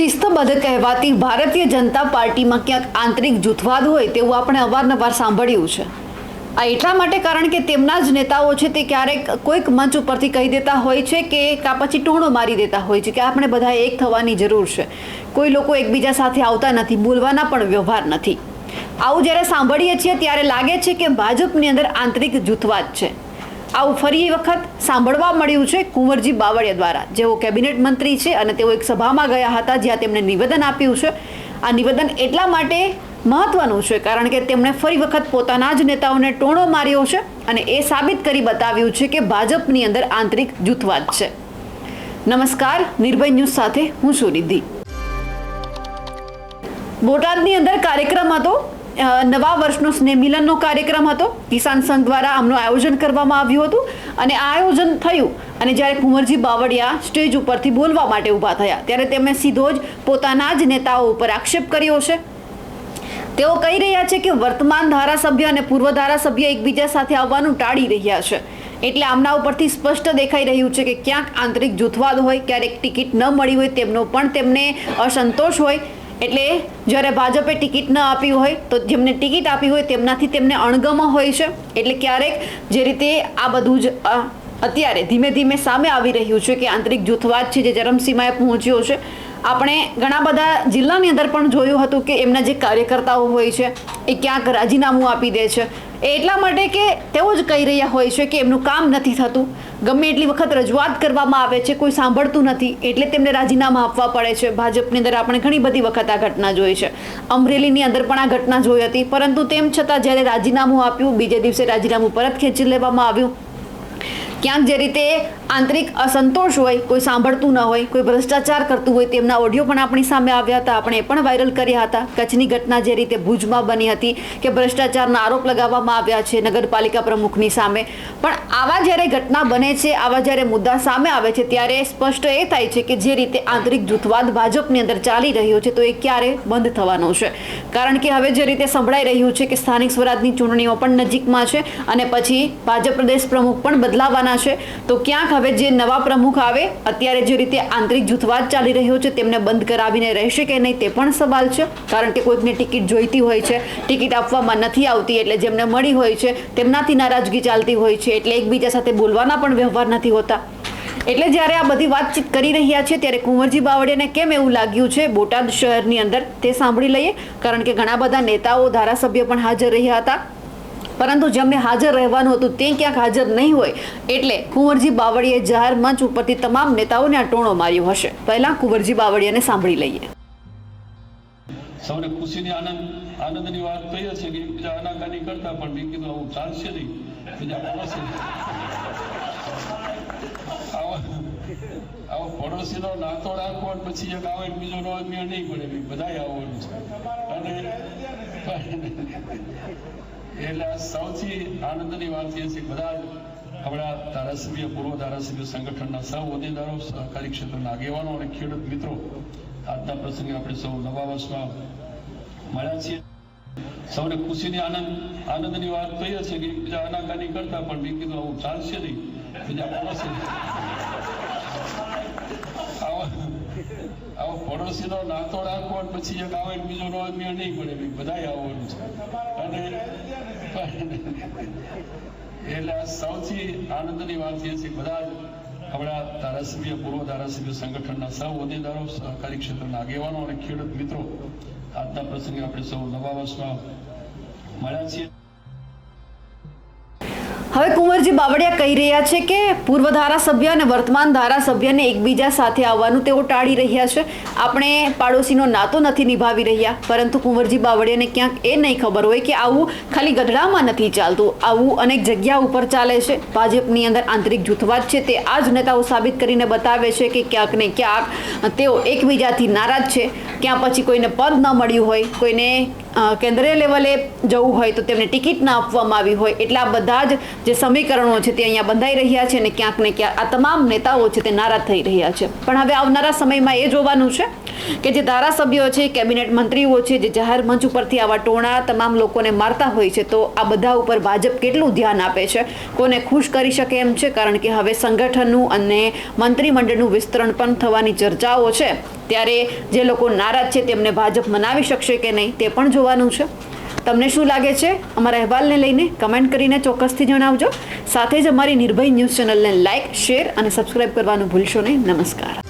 શિસ્તબદ્ધ કહેવાતી ભારતીય જનતા પાર્ટીમાં ક્યાંક આંતરિક જૂથવાદ હોય તેવું આપણે અવારનવાર સાંભળ્યું છે. આ એટલા માટે કારણ કે તેમના જ નેતાઓ છે તે ક્યારેક કોઈક મંચ ઉપરથી કહી દેતા હોય છે કે કા પછી ટોણો મારી દેતા હોય છે કે આપણે બધા એક થવાની જરૂર છે. કોઈ લોકો એકબીજા સાથે આવતા નથી, બોલવાના પણ વ્યવહાર નથી. આવું જ્યારે સાંભળીએ છીએ ત્યારે લાગે છે કે ભાજપની અંદર આંતરિક જૂથવાદ છે. આવું ફરી વખત સાંભળવા મળ્યું છે કુંવરજી બાવળિયા દ્વારા. જેઓ કેબિનેટ મંત્રી છે અને તેઓ એક સભામાં ગયા હતા જ્યાં તેમણે નિવેદન આપ્યું છે. આ નિવેદન એટલા માટે મહત્વનું છે કારણ કે તેમણે ફરી વખત પોતાના જ નેતાઓને ટોણો માર્યો છે અને એ સાબિત કરી બતાવ્યું છે કે ભાજપની અંદર આંતરિક જૂથવાદ છે. નમસ્કાર નિર્ભય ન્યૂઝ સાથે હું સુનિધિ બોટાદની અંદર કાર્યક્રમ હતો. નવા વર્ષનો સ્નેહ મિલનનો કાર્યક્રમ હતો. કિસાન સંઘ દ્વારા આમનું આયોજન કરવામાં આવ્યું હતું અને આ આયોજન થયું અને જ્યારે કુંવરજી બાવળિયા સ્ટેજ ઉપરથી બોલવા માટે ઊભા થયા, ત્યારે તેમણે સીધો જ પોતાના જ નેતાઓ ઉપર આક્ષેપ કર્યો છે. તેઓ કહી રહ્યા છે કે વર્તમાન ધારાસભ્ય અને પૂર્વ ધારાસભ્ય એકબીજા સાથે આવવાનું ટાળી રહ્યા છે. એટલે આમના ઉપરથી સ્પષ્ટ દેખાઈ રહ્યું છે કે ક્યાંક આંતરિક જૂથવાદ હોય, ક્યારેક ટિકિટ ન મળી હોય તેમનો પણ તેમને અસંતોષ હોય. એટલે જ્યારે ભાજપે ટિકિટ ન આપી હોય, તો જેમને ટિકિટ આપી હોય તેમનાથી તેમને અણગમો હોય છે. એટલે ક્યારેક જે રીતે આ બધું જ અત્યારે ધીમે ધીમે સામે આવી રહ્યું છે કે આંતરિક જૂથવાદ છે જે ચરમસીમાએ પહોંચ્યો છે. આપણે ઘણા બધા જિલ્લાની અંદર પણ જોયું હતું કે એમના જે કાર્યકર્તાઓ હોય છે, એ ક્યાંક રાજીનામું આપી દે છે. એ એટલા માટે કે તેઓ જ કહી રહ્યા હોય છે કે એમનું કામ નથી થતું. ગમે એટલી વખત રજૂઆત કરવામાં આવે છે, કોઈ સાંભળતું નથી, એટલે તેમને રાજીનામા આપવા પડે છે. ભાજપની અંદર આપણે ઘણી બધી વખત આ ઘટના જોઈ છે. અમરેલીની અંદર પણ આ ઘટના જોઈ હતી, પરંતુ તેમ છતાં જ્યારે રાજીનામું આપ્યું, બીજે દિવસે રાજીનામું પરત ખેંચી લેવામાં આવ્યું. ક્યાંક જે રીતે આંતરિક અસંતોષ હોય, કોઈ સાંભળતું ન હોય, કોઈ ભ્રષ્ટાચાર કરતું હોય, તેમના ઓડિયો પણ આપણી સામે આવ્યા હતા. આપણે પણ વાયરલ કર્યા હતા. કચ્છની ઘટના જે રીતે ભુજમાં બની હતી કે ભ્રષ્ટાચારના આરોપ લગાવવામાં આવ્યા છે, નગરપાલિકા પ્રમુખની સામે. પણ આવા જ્યારે ઘટના બને છે, આવા જ્યારે મુદ્દા સામે આવે છે, ત્યારે સ્પષ્ટ એ થાય છે કે જે રીતે આંતરિક જૂથવાદ ભાજપની અંદર ચાલી રહ્યો છે, તો એ ક્યારે બંધ થવાનો છે. કારણ કે હવે જે રીતે સંભળાઈ રહ્યું છે કે સ્થાનિક સ્વરાજની ચૂંટણીઓ પણ નજીકમાં છે અને પછી ભાજપ પ્રદેશ પ્રમુખ પણ બદલાવાના છે, તો ક્યાંક હવે જે નવા પ્રમુખ આવે, અત્યારે જે રીતે આંતરિક જૂથવાદ ચાલી રહ્યો છે, તેમને બંધ કરાવીને રહેશે કે નહીં તે પણ સવાલ છે. કારણ કે કોઈકને ટિકિટ જોઈતી હોય છે, ટિકિટ આપવામાં નથી આવતી એટલે જેમને મળી હોય છે, તેમનાથી નારાજગી ચાલતી હોય છે, એટલે એકબીજા સાથે બોલવાના પણ વ્યવહાર નથી હોતા. એટલે જ્યારે આ બધી વાતચીત કરી રહ્યા છે, ત્યારે કુંવરજી બાવળિયાને કેમ એવું લાગ્યું છે? બોટાદ શહેરની અંદર તે સાંભળી લઈએ. કારણ કે ઘણા બધા નેતાઓ, ધારાસભ્ય પણ હાજર રહ્યા હતા. પરંતુ જેમને હાજર રહેવાનું હતું તે ક્યાંક હાજર નહીં હોય, એટલે કુંવરજી બાવળીએ જાહેર મંચ ઉપરથી તમામ નેતાઓને આ ટોણો માર્યો હશે. પહેલા કુંવરજી બાવળિયાને સાંભળી લઈએ. સૌને ખુશીની આનંદ, આનંદની વાત કહીએ છીએ કે બીજા આનાકાની કરતા પણ મેં કીધું આવું ચાલશે નહીં. બીજા પડોશી આવો પડોશીનો નાતો રાખવો પછી એક આવે બીજો નો નહીં પડે. બધા આવવાનું છે. એટલે સૌથી આનંદની વાત એ છે બધા આપણા ધારાસભ્ય, પૂર્વ ધારાસભ્ય સંગઠનના સૌ હોદ્દેદારો, સહકારી ક્ષેત્રના આગેવાનો અને ખેડૂત મિત્રો આજના પ્રસંગે આપણે સૌ નવા વર્ષમાં મળ્યા છીએ. સૌને ખુશીની આનંદ, આનંદની વાત કહીએ છે કે બીજા અનાકાની કરતા પણ મેં કીધું આવું ચાલશે નહીં. બીજા આવો આવો પડોશીનો નાતો રાખો અને પછી એક આવે બીજો નો મેળ નહીં ભાઈ, બધાય આવવાનું છે. અને એટલે સૌથી આનંદની વાત એ છે બધા આપણા ધારાસભ્ય, પૂર્વ ધારાસભ્ય સંગઠનના સૌ હોદ્દેદારો, સહકારી ક્ષેત્રના આગેવાનો અને ખેડૂત મિત્રો આજના પ્રસંગે આપણે સૌ નવા વર્ષમાં મળ્યા છીએ. હવે કુંવરજી બાવળિયા કહી રહ્યા છે કે પૂર્વ ધારાસભ્ય અને વર્તમાન ધારાસભ્યને એકબીજા સાથે આવવાનું તેઓ ટાળી રહ્યા છે. આપણે પાડોશીનો નાતો નથી નિભાવી રહ્યા, પરંતુ કુંવરજી બાવળિયાને ક્યાંક એ નહીં ખબર હોય કે આવું ખાલી ગઢડામાં નથી ચાલતું. આવું અનેક જગ્યા ઉપર ચાલે છે. ભાજપની અંદર આંતરિક જૂથવાદ છે તે આ જ નેતાઓ સાબિત કરીને બતાવે છે કે ક્યાંક ને ક્યાંક તેઓ એકબીજાથી નારાજ છે. ક્યાં પછી કોઈને પદ ન મળ્યું હોય, કોઈને કેન્દ્રીય લેવલે જવું હોય તો તેમને ટિકિટ ના આપવામાં આવી હોય. એટલા બધા જ જે સમીકરણો છે તે અહીંયા બંધાઈ રહ્યા છે અને ક્યાંક ને ક્યાંક આ તમામ નેતાઓ છે તે નારાજ થઈ રહ્યા છે. પણ હવે આવનારા સમયમાં એ જોવાનું છે. કે જે ધારાસભ્યો છે, કેબિનેટ મંત્રીઓ છે, જે જાહેર મંચ ઉપરથી આવા ટોણા તમામ લોકોને મારતા હોય છે, તો આ બધા ઉપર ભાજપ કેટલું ધ્યાન આપે છે? કોને ખુશ કરી શકે એમ છે? કારણ કે હવે સંગઠનનું અને મંત્રીમંડળનું વિસ્તરણ પણ થવાની ચર્ચાઓ છે. ત્યારે જે લોકો નારાજ છે, તેમને ભાજપ મનાવી શકશે કે નહીં, તે પણ જોવાનું છે. તમને શું લાગે છે? અમારા અહેવાલને લઈને કમેન્ટ કરીને ચોક્કસથી જણાવજો. સાથે જ અમારી નિર્ભય ન્યૂઝ ચેનલને લાઇક શેર અને સબસ્ક્રાઇબ કરવાનું ભૂલશો નહીં. નમસ્કાર.